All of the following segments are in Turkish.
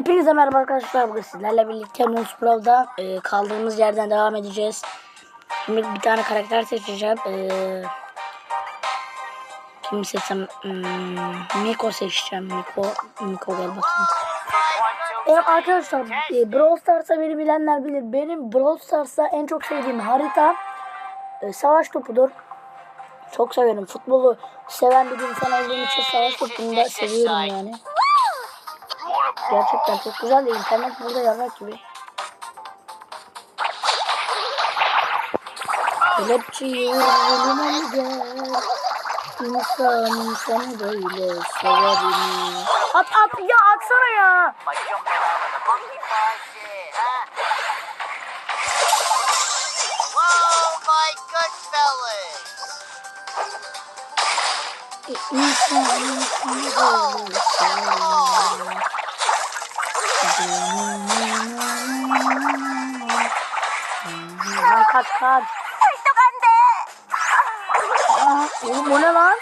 Hepinize merhaba arkadaşlar. Bugün sizlerle birlikte Moose Pro'da e, kaldığımız yerden devam edeceğiz. Şimdi bir tane karakter seçeceğim. E, kimi seçsem? Hmm, Miko seçeceğim. Miko, Miko gel bakayım. Evet arkadaşlar e, Brawl Stars'a beni bilenler bilir. Benim Brawl Stars'a en çok sevdiğim harita e, savaş topudur. Çok severim. Futbolu seven bir insan olduğum için savaş topunu da seviyorum yani. Gerçekten çok güzel de internet burada yarrak gibi. Kelepçeyi vurulum gel. İnsan insanı böyle sever mi? At at ya atsana ya. By jumping on Kaç kaç. Aa, oğlum o ne lan?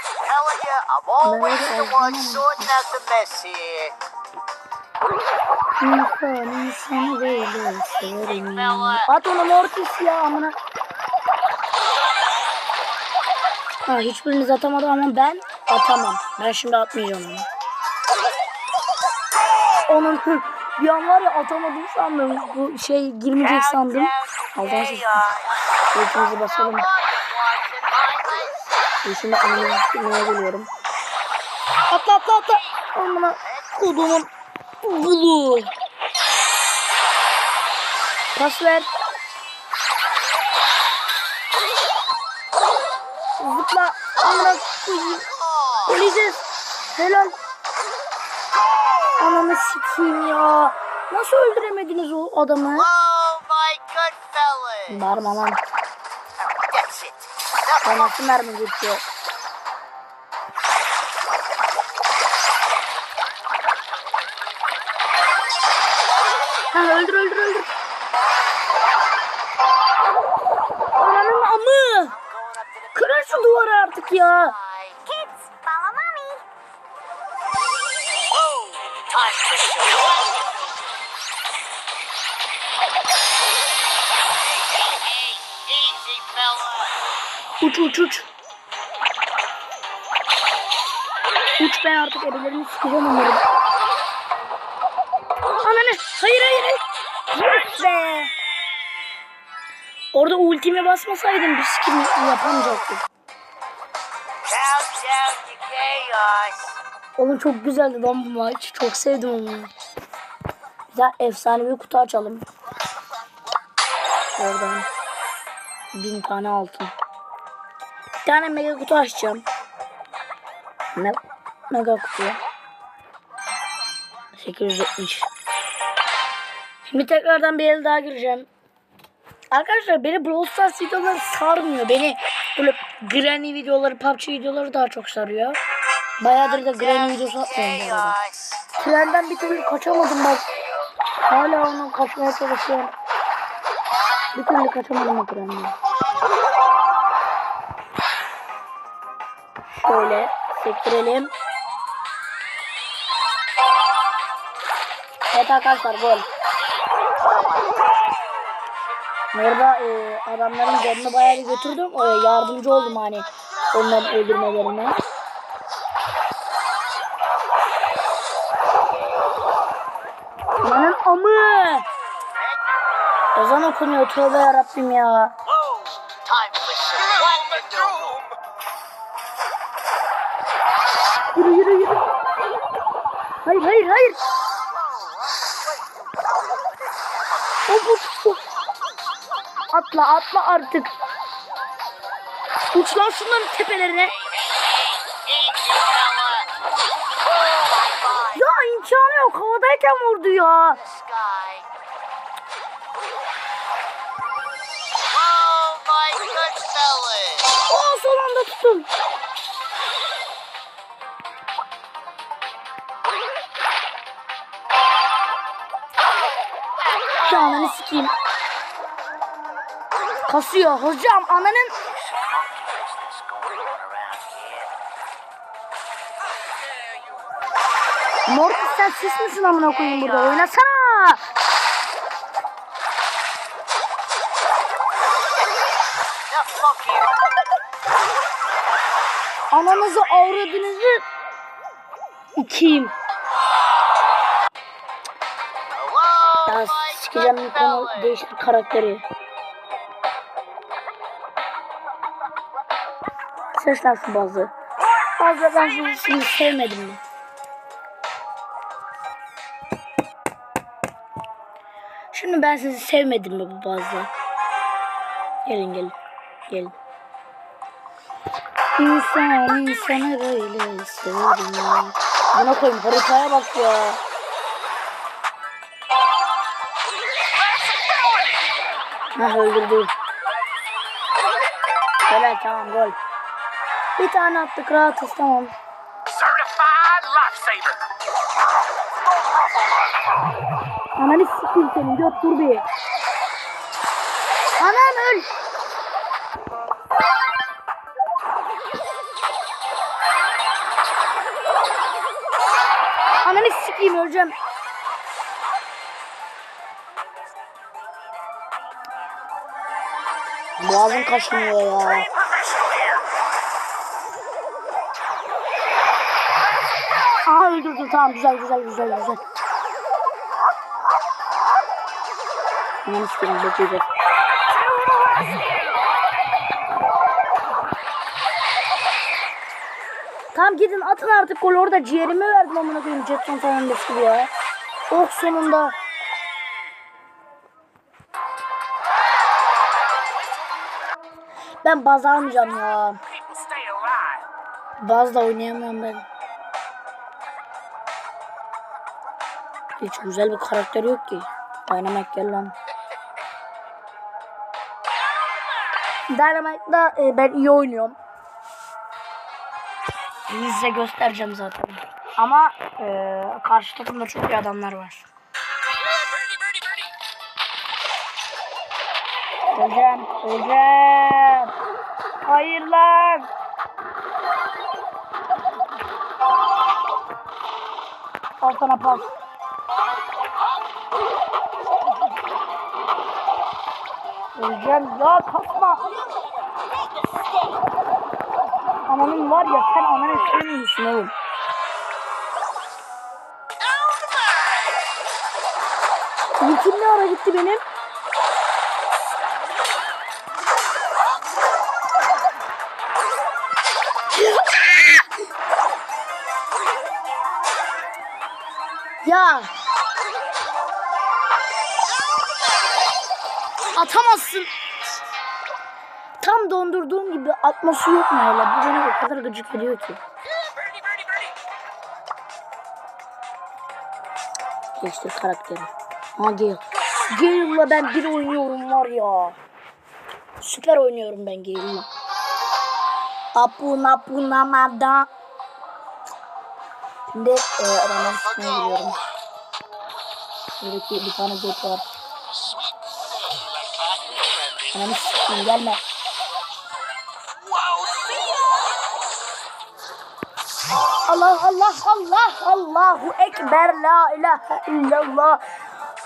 İnsan insanı böyle severim. At onu Mortis ya amına. Ha hiçbiriniz atamadı ama ben atamam. Ben şimdi atmayacağım onu. Onun bir an var ya atamadım sandım. Bu şey girmeyecek sandım. Aldan. Ultimizi basalım. Şimdi üstüne geliyorum. Atla atla atla. Amına kodumun bulu. Pas ver. Zıpla. Amına koyayım. Oh, Öleceğiz. Helal. Ananı sikeyim ya. Nasıl öldüremediniz o adamı? whoa, my good fellas! Bağırma lan. Ben nasıl mermi geçiyor? Ha öldür öldür öldür. Ananın amı. Kırın şu duvarı artık ya. Kids, follow mommy. Time for some. Uç uç uç. Uç ben artık ebelerini sikeceğim onları. Ananı. Hayır hayır hayır. Yes be. Orada ultime basmasaydım bir sikim yapamayacaktım. Oğlum çok güzeldi lan bu maç. Çok sevdim onu. Güzel efsane bir kutu açalım. Oradan. Bin tane altın. Tane mega kutu açacağım. Me mega kutu. 870. Şimdi tekrardan bir el daha gireceğim. Arkadaşlar beni Brawl Stars videoları sarmıyor. Beni böyle Granny videoları, PUBG videoları daha çok sarıyor. Bayağıdır da Granny videosu atmıyorum bu arada. Trenden bir türlü kaçamadım bak. Hala onu kaçmaya çalışıyorum. Bir türlü kaçamadım o trenden. Şöyle sektirelim. Evet arkadaşlar gol. Orada e, adamların canını bayağı bir götürdüm. E, yardımcı oldum hani onların öldürmelerine. Ananın amı. Ezan okunuyor tövbe yarabbim ya. Yürü yürü yürü. Hayır hayır hayır. Of of of. Atla atla artık. Uç lan şunların tepelerine. Ya imkanı yok havadayken vurdu ya. Oh, son anda tuttum. Sikeyim. Kasıyor hocam ananın. Mortis sen sis misin amına koyayım burada? Oynasana. Ananızı avradınızı ikiyim. Good bir konu değiştir karakteri. Şu bazı. Bazı ben şimdi, sevmedim mi? Şimdi ben sizi sevmedim mi bu bazı? Gelin gelin. Gelin. İnsan insanı böyle severim. Buna koyayım haritaya bak ya. Ha öldürdü. Helal tamam gol. Bir tane attık rahatız tamam. Ananı sikeyim senin göt dur bir. Anam öl. Ananı sikeyim öleceğim. Boğazım kaşınıyor ya. Aha öldürdü tamam güzel güzel güzel güzel. Ananı sikeyim bekleyeceğiz. Tamam gidin atın artık gol orada ciğerimi verdim amına koyayım Jetson Fernandes gibi ya. Oh sonunda. Ben baz almayacağım ya. Baz da oynayamıyorum ben. Hiç güzel bir karakter yok ki. Dynamite gel lan. Dynamite'da e, ben iyi oynuyorum. Size göstereceğim zaten. Ama e, karşı takımda çok iyi adamlar var. Öleceğim, öleceğim. Hayır lan. Al sana pas. Öleceğim ya kasma. Ananın var ya sen ananı sevmiyorsun oğlum. Ultim ne ara gitti benim? Ya. Atamazsın. Tam dondurduğum gibi atması yok mu hele? Bu beni o kadar gıcık ediyor ki. Değiştir karakteri. Ha Gale. Gale'la ben bir oynuyorum var ya. Süper oynuyorum ben Gale'la. Apuna puna mada. Şimdi e, sıkmaya gidiyorum. Buradaki bir tane göt var. Ananı sikeyim gelme. Allah Allah Allah Allahu Ekber la ilahe illallah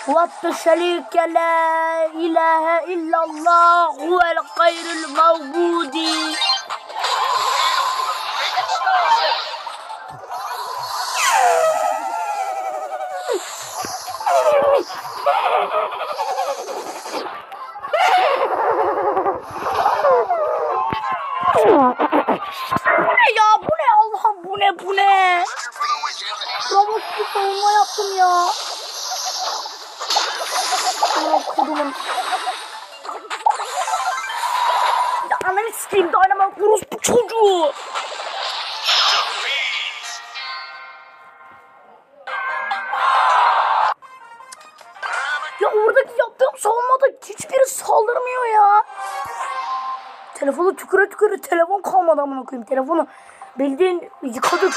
ve şerike la ilahe illallah huvel gayrul mevbudi Bu ya? Bu ne? Allah'ım bu ne? Bu ne? Ramos bir savunma yaptım ya. Aman kodumun. Ya ananı sikeyim Dynamite Rus bu çocuğu Tüküre telefon kalmadı amına koyayım. Telefonu bildiğin yıkadık.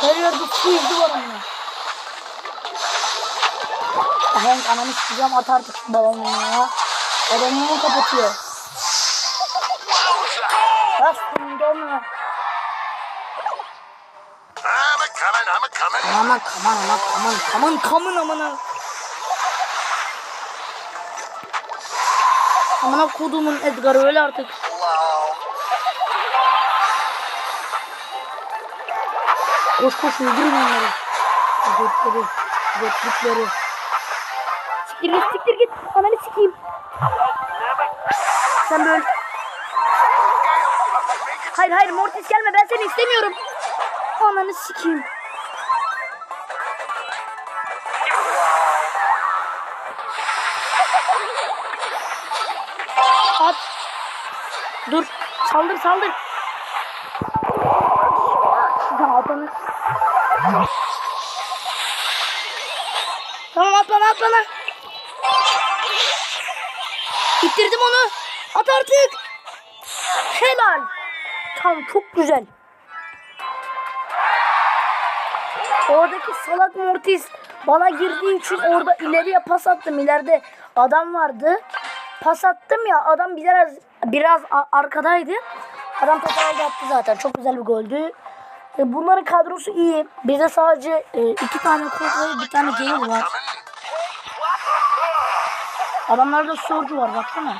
Her yerde su izi var. Ya Hank ananı sikeceğim at artık şu balonu ya. Adamımı kapatıyor. Bas bunu da onunla. I'm a coming, I'm a coming. Aman kaman aman Amına kodumun Edgar öyle artık. Koş koş öldürün onları. Götleri, götlükleri. Siktir git siktir git. Ananı sikeyim. Sen böyle. Hayır hayır Mortis gelme ben seni istemiyorum. Ananı sikeyim. Saldır saldır. Ya. Tamam at bana at bana. İttirdim onu. At artık. Helal. Tamam çok güzel. Oradaki salak Mortis bana girdiği için orada ileriye pas attım. İleride adam vardı. Pas attım ya adam biraz biraz arkadaydı. Adam topu aldı attı zaten. Çok güzel bir goldü. E, bunların kadrosu iyi. Bize sadece e, iki tane kontrol bir tane gale var. Adamlarda sorcu var baksana.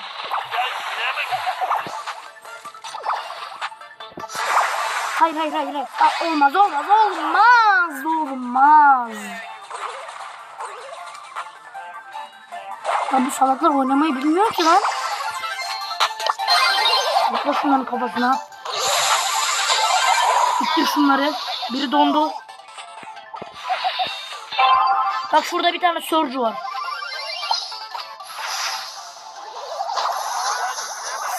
Hayır hayır hayır. hayır. Aa, olmaz olmaz olmaz olmaz. Ya bu salaklar oynamayı bilmiyor ki lan. Bakla şunların kafasına. İttir şunları. Biri dondu. Bak şurada bir tane sorcu var.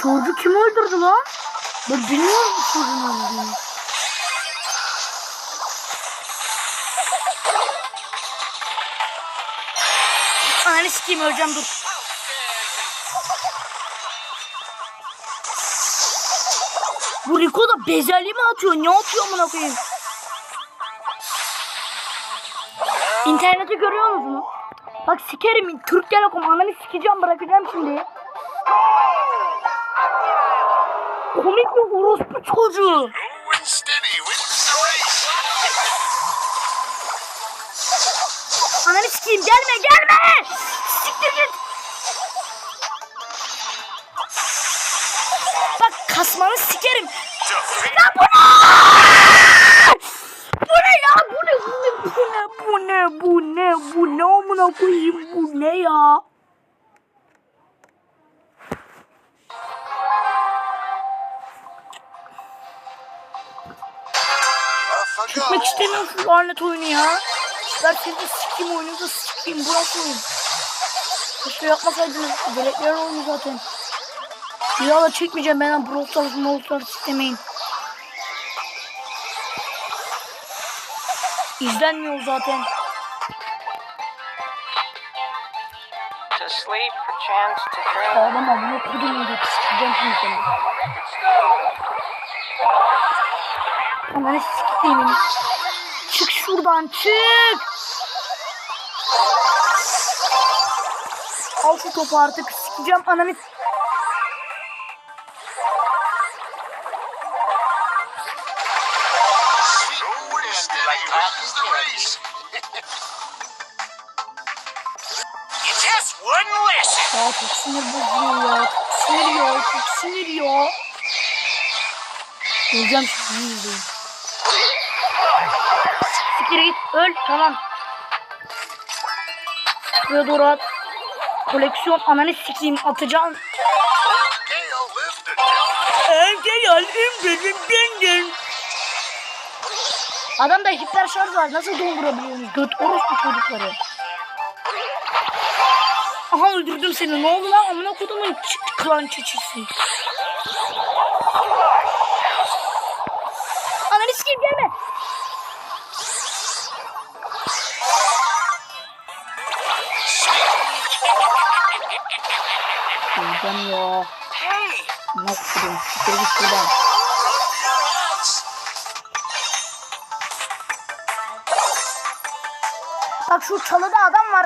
Sorcu kim öldürdü lan? Ben bilmiyorum sorcunun öldüğünü. Ananı sikeyim öleceğim dur. Bu Rico da bezelye mi atıyor? Ne atıyor amına koyayım? İnterneti görüyor musunuz? Bak sikerim Türk Telekom ananı sikeceğim bırakacağım şimdi. Komik bir orospu çocuğu. Ananı sikeyim gelme gelme. Kasmanı sikerim. Ya bu ne? Bu ne ya? Bu ne? Bu ne? Bu ne? Bu ne? Bu ne? Amına koyayım bu ne ya? Go. istemiyorum şu lanet oyunu ya. Ben seni sikeyim oyunu da sikeyim. Bırak oyun. Keşke yapmasaydınız. Gereklerin oyunu zaten. Da çekmeyeceğim ben Brawl Stars, Brawl Stars istemeyin. İzlenmiyor zaten. Ağlama bunu kodum öyle sikeceğim şimdi seni. Ananı sikeyim beni. Çık şuradan çık. Al şu topu artık sikeceğim ananı. You just wouldn't listen. Ya çok sinir bozuyor ya. Çok sinir ya. Çok sinir ya. Öleceğim şimdi. Siktir git. Öl. Tamam. Buraya doğru at. Koleksiyon ananı sikeyim atacağım. Gale lived to tell the Gel benim benim. Adamda hiper şarj var. Nasıl dondurabiliyorsunuz? Göt orospu çocukları. Aha öldürdüm seni. Ne oldu lan? Amına kodumun klan çiçisi. Ananı sikeyim gelme. Öleceğim ya. Amına kodum. Siktir git şuradan. Bak şu çalıda adam var.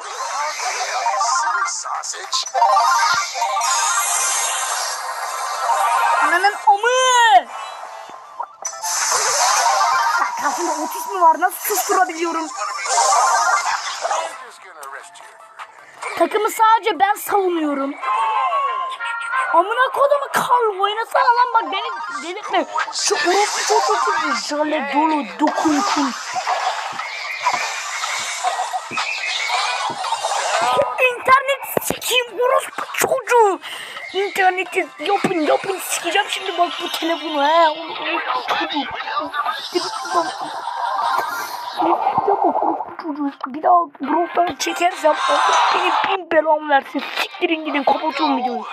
Ananın amı. Ya Kafasında otist mi var? Nasıl susturabiliyorum? Takımı sadece ben savunuyorum. Amına kodumu Karl oynasana lan bak beni delirtme. Şu orospu çocuğu jale dolu dokunkun. İnternet sikeyim orospu çocuğu. İnterneti yapın yapın sikeceğim şimdi bak bu telefonu he. Çocuğu. Bir daha browser çekersem Allah beni bin belam versin. Siktirin gidin kapatıyorum videoyu.